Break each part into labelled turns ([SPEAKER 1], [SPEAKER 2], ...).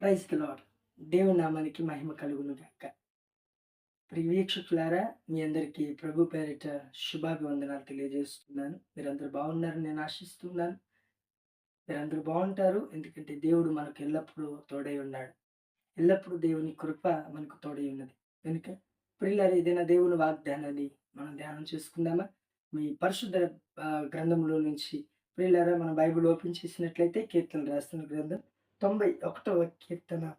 [SPEAKER 1] Praise దేవుని నామానికి మహిమ కలుగును గాక. ప్రియవీక్షకులారా మీ అందరికీ ప్రభు పేరిట శుభాభివందనాలు తెలియజేస్తున్నాను. మీరందరూ బాగున్నారని నేను ఆశిస్తున్నాను. మీరందరూ బాగుంటారు ఎందుకంటే దేవుడు మనకు ఎల్లప్పుడూ తోడై ఉన్నాడు. ఎల్లప్పుడూ దేవుని కృప మనకు తోడై ఉన్నది. కనుక ప్రిల్లారి ఏదైనా దేవుని వాగ్దానాన్ని మనం ధ్యానం చేసుకుందామా? మీ పరిశుద్ధ గ్రంథంలో నుంచి ప్రియులారా మన బైబిల్ ఓపెన్ చేసినట్లయితే కీర్తన రాస్తున్న గ్రంథం తొంభై ఒకటవ కీర్తన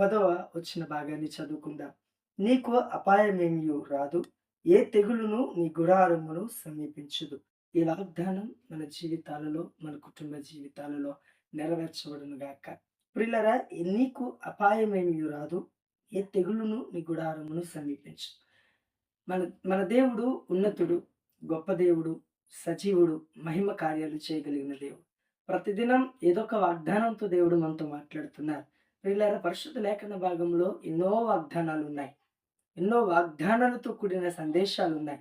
[SPEAKER 1] పదవ వచ్చిన భాగాన్ని చదువుకుందాం. నీకు అపాయమేమీ రాదు ఏ తెగులును నీ గుడారమును సమీపించదు. ఈ వాగ్దానం మన జీవితాలలో మన కుటుంబ జీవితాలలో నెరవేర్చబడును గాక. ప్రిల్లరా నీకు అపాయమేమీ రాదు ఏ తెగులును నీ గుడారమును సమీపించు. మన మన దేవుడు ఉన్నతుడు గొప్ప దేవుడు సజీవుడు మహిమ కార్యాలు చేయగలిగిన దేవుడు. ప్రతిదినం ఏదో ఒక వాగ్దానంతో దేవుడు మనతో మాట్లాడుతున్నారు. ప్రియులారా పరిశుద్ధ లేఖన భాగంలో ఎన్నో వాగ్దానాలు ఉన్నాయి ఎన్నో వాగ్దానాలతో కూడిన సందేశాలు ఉన్నాయి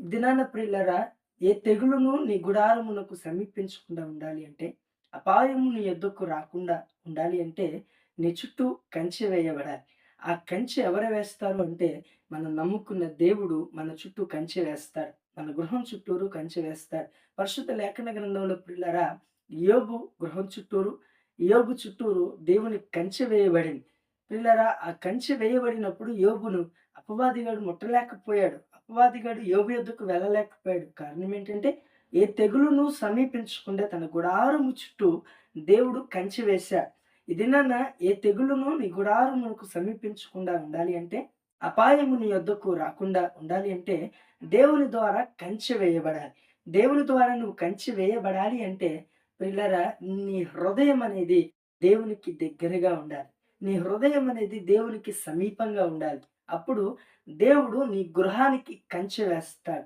[SPEAKER 1] దినాన ప్రియులరా ఏ తెగులును నీ గుడారమునకు సమీపించకుండా ఉండాలి అంటే అపాయము నీ ఎద్దుకు రాకుండా ఉండాలి అంటే నీ చుట్టూ కంచె వేయబడాలి. ఆ కంచె ఎవరు వేస్తారు అంటే మనం నమ్ముకున్న దేవుడు మన చుట్టూ కంచె వేస్తాడు. మన గృహం చుట్టూరు కంచె వేస్తాడు. పరిశుద్ధ లేఖన గ్రంథంలో పిల్లరా యోగు గృహం చుట్టూరు యోగు చుట్టూరు దేవుని కంచె వేయబడింది. పిల్లరా ఆ కంచె వేయబడినప్పుడు యోగును అపవాదిగాడు ముట్టలేకపోయాడు. అపవాదిగాడు యోగు యొద్దకు వెళ్ళలేకపోయాడు. కారణం ఏంటంటే ఏ తెగులును సమీపించకుండా తన గుడారము చుట్టూ దేవుడు కంచె వేశాడు. ఇదినన్నా ఏ తెగులును నీ గుడారమునకు సమీపించకుండా ఉండాలి అంటే అపాయము నీ యొద్దకు రాకుండా ఉండాలి అంటే దేవుని ద్వారా కంచె వేయబడాలి. దేవుని ద్వారా నువ్వు కంచె వేయబడాలి అంటే పిల్లరా నీ హృదయం అనేది దేవునికి దగ్గరగా ఉండాలి. నీ హృదయం అనేది దేవునికి సమీపంగా ఉండాలి. అప్పుడు దేవుడు నీ గృహానికి కంచె వేస్తాడు.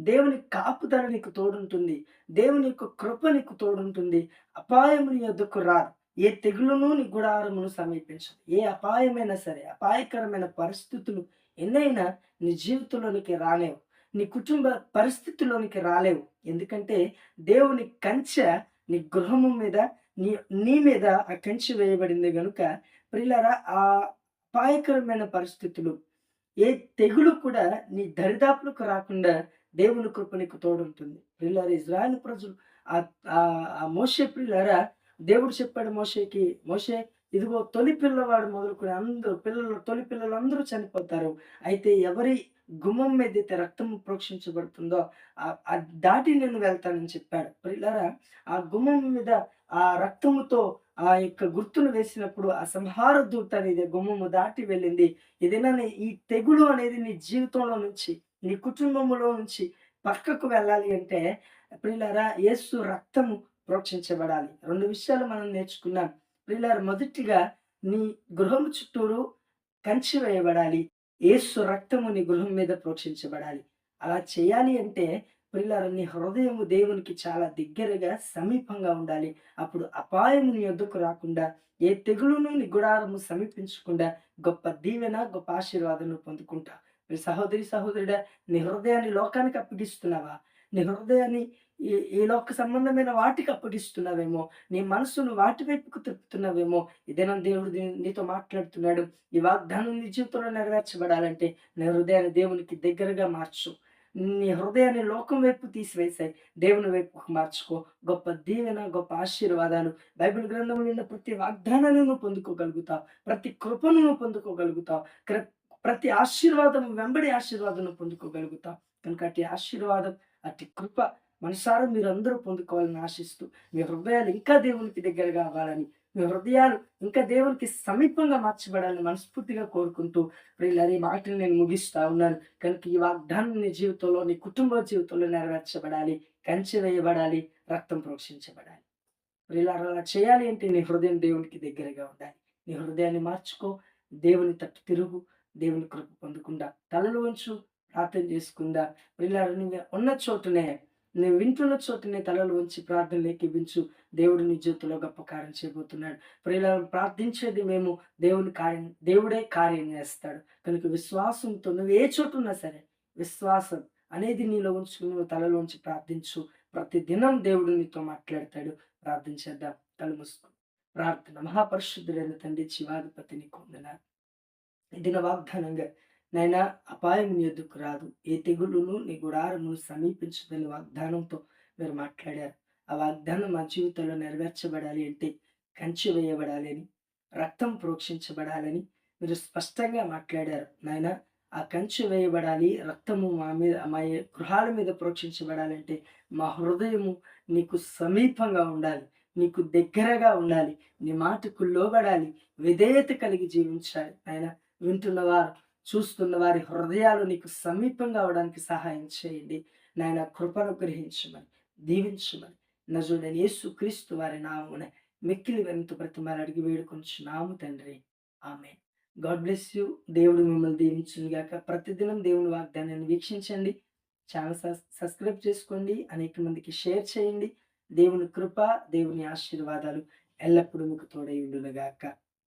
[SPEAKER 1] దేవుని కాపుదల నీకు తోడుంటుంది. దేవుని యొక్క కృప నీకు తోడుంటుంది. అపాయముని నీ రాదు. ఏ తెగులును నీ గుడారమును సమీపించదు. ఏ అపాయమైనా సరే అపాయకరమైన పరిస్థితులు ఎన్నైనా నీ జీవితంలోనికి రాలేవు. నీ కుటుంబ పరిస్థితుల్లోనికి రాలేవు. ఎందుకంటే దేవుని కంచె నీ గృహము మీద నీ నీ మీద ఆ కంచి వేయబడింది కనుక ప్రియులారా ఆ అపాయకరమైన పరిస్థితులు ఏ తెగులు కూడా నీ దరిదాపులకు రాకుండా దేవుని కృప నీకు తోడుంటుంది. ప్రియులారా ఇజ్రాయల్ ప్రజలు ఆ ఆ- ఆ దేవుడు చెప్పాడు మోషేకి మోషే ఇదిగో తొలి పిల్లవాడు మొదలుకొని అందరూ పిల్లలు తొలి పిల్లలు అందరూ చనిపోతారు. అయితే ఎవరి గుమ్మం మీద అయితే రక్తం ప్రోక్షించబడుతుందో ఆ- దాటి నేను వెళ్తానని చెప్పాడు. ప్రియులారా ఆ గుమ్మం మీద ఆ రక్తముతో ఆ యొక్క గుర్తును వేసినప్పుడు ఆ సంహార దూత అనేది గుమ్మము దాటి వెళ్ళింది. ఏదైనా ఈ తెగులు అనేది నీ జీవితంలో నుంచి నీ కుటుంబంలో నుంచి పక్కకు వెళ్ళాలి అంటే ప్రియులారా యేసు రక్తము ప్రోక్షించబడాలి. రెండు విషయాలు మనం నేర్చుకున్నాం. ప్రియులారా మొదటిగా నీ గృహం చుట్టూరు కంచి వేయబడాలి. ఏసు రక్తము నీ గృహం మీద ప్రోక్షించబడాలి. అలా చేయాలి అంటే ప్రియులారా నీ హృదయము దేవునికి చాలా దగ్గరగా సమీపంగా ఉండాలి. అప్పుడు అపాయము నీ యొద్దకు రాకుండా ఏ తెగులును నీ గుడారము సమీపించకుండా గొప్ప దీవెన గొప్ప ఆశీర్వాదం పొందుకుంటా. మీ సహోదరి సహోదరుడా నీ హృదయాన్ని లోకానికి అప్పగిస్తున్నావా? నీ హృదయాన్ని ఈ ఈ లోక సంబంధమైన వాటికి అప్పగిస్తున్నావేమో నీ మనసును వాటి వైపుకు తిప్పుతున్నావేమో ఇదేనా దేవుడు నీతో మాట్లాడుతున్నాడు. ఈ వాగ్దానం నీ జీవితంలో నెరవేర్చబడాలంటే నీ హృదయాన్ని దేవునికి దగ్గరగా మార్చు. నీ హృదయాన్ని లోకం వైపు తీసివేసాయి దేవుని వైపుకు మార్చుకో. గొప్ప దీవెన గొప్ప ఆశీర్వాదాలు. బైబిల్ గ్రంథంలో ఉన్న ప్రతి వాగ్దానాన్ని నువ్వు పొందుకోగలుగుతావు. ప్రతి కృపను నువ్వు పొందుకోగలుగుతావు. ప్రతి ఆశీర్వాదం వెంబడి ఆశీర్వాదం నువ్వు పొందుకోగలుగుతావు. కనుక అటు ఆశీర్వాదం అటు కృప మనసారా మీరు అందరూ పొందుకోవాలని ఆశిస్తూ మీ హృదయాలు ఇంకా దేవునికి దగ్గరగా అవ్వాలని మీ హృదయాలు ఇంకా దేవునికి సమీపంగా మార్చబడాలని మనస్ఫూర్తిగా కోరుకుంటూ ప్రియులారి మాటలు నేను ముగిస్తా ఉన్నాను. కనుక ఈ వాగ్దానం నీ జీవితంలో నీ కుటుంబ జీవితంలో నెరవేర్చబడాలి కంచి వేయబడాలి రక్తం ప్రోక్షించబడాలి. ప్రియులారా అలా చేయాలి అంటే నీ హృదయం దేవునికి దగ్గరగా ఉండాలి. నీ హృదయాన్ని మార్చుకో దేవుని తట్టు తిరుగు దేవుని కృప పొందకుండా తలలు ఉంచు ప్రార్థన చేసుకుందా. ప్రియులారా ఉన్న చోటునే నేను వింటున్న చోటనే తలలు వంచి ప్రార్థన ఎక్కిపించు దేవుడు నీ జీవితంలో గొప్ప కార్యం చేయబోతున్నాడు. ప్రియులను ప్రార్థించేది మేము దేవుని కార్యం దేవుడే కార్యం చేస్తాడు. కనుక విశ్వాసంతో నువ్వు ఏ చోటు ఉన్నా సరే విశ్వాసం అనేది నీలో ఉంచుకుని నువ్వు తలలో ఉంచి ప్రార్థించు. ప్రతి దినం దేవుడు నీతో మాట్లాడతాడు. ప్రార్థించేద్దాం తల మూసుకో. ప్రార్థన. మహాపరిశుద్ధుడైన తండ్రి శివాధిపతిని కొందన దిన వాగ్దానంగా నైనా అపాయం నీ ఎదుకు రాదు. ఏ తెగులును నీ గుడారమును సమీపించదని వాగ్దానంతో మీరు మాట్లాడారు. ఆ వాగ్దానం మా జీవితంలో నెరవేర్చబడాలి అంటే కంచి వేయబడాలి అని రక్తం ప్రోక్షించబడాలని మీరు స్పష్టంగా మాట్లాడారు. నాయన ఆ కంచు వేయబడాలి రక్తము మా మీద మా గృహాల మీద ప్రోక్షించబడాలంటే మా హృదయము నీకు సమీపంగా ఉండాలి. నీకు దగ్గరగా ఉండాలి. నీ మాటకు లోబడాలి. విధేయత కలిగి జీవించాలి. ఆయన వింటున్నవారు చూస్తున్న వారి హృదయాలు నీకు సమీపంగా అవడానికి సహాయం చేయండి. నాయన కృపను గ్రహించమని దీవించమని నజుడని యేసు క్రీస్తు వారి నామున మిక్కిలి వెనుత ప్రతిమారు అడిగి వేడుకొంచున్నాము తండ్రి. ఆమె గాడ్ బ్లెస్ యూ. దేవుడు మిమ్మల్ని దీవించును గాక. ప్రతిదినం దేవుని వాగ్దానాన్ని వీక్షించండి. ఛానల్ సబ్స్క్రైబ్ చేసుకోండి. అనేక మందికి షేర్ చేయండి. దేవుని కృప దేవుని ఆశీర్వాదాలు ఎల్లప్పుడూ మీకు తోడై ఉండునుగాక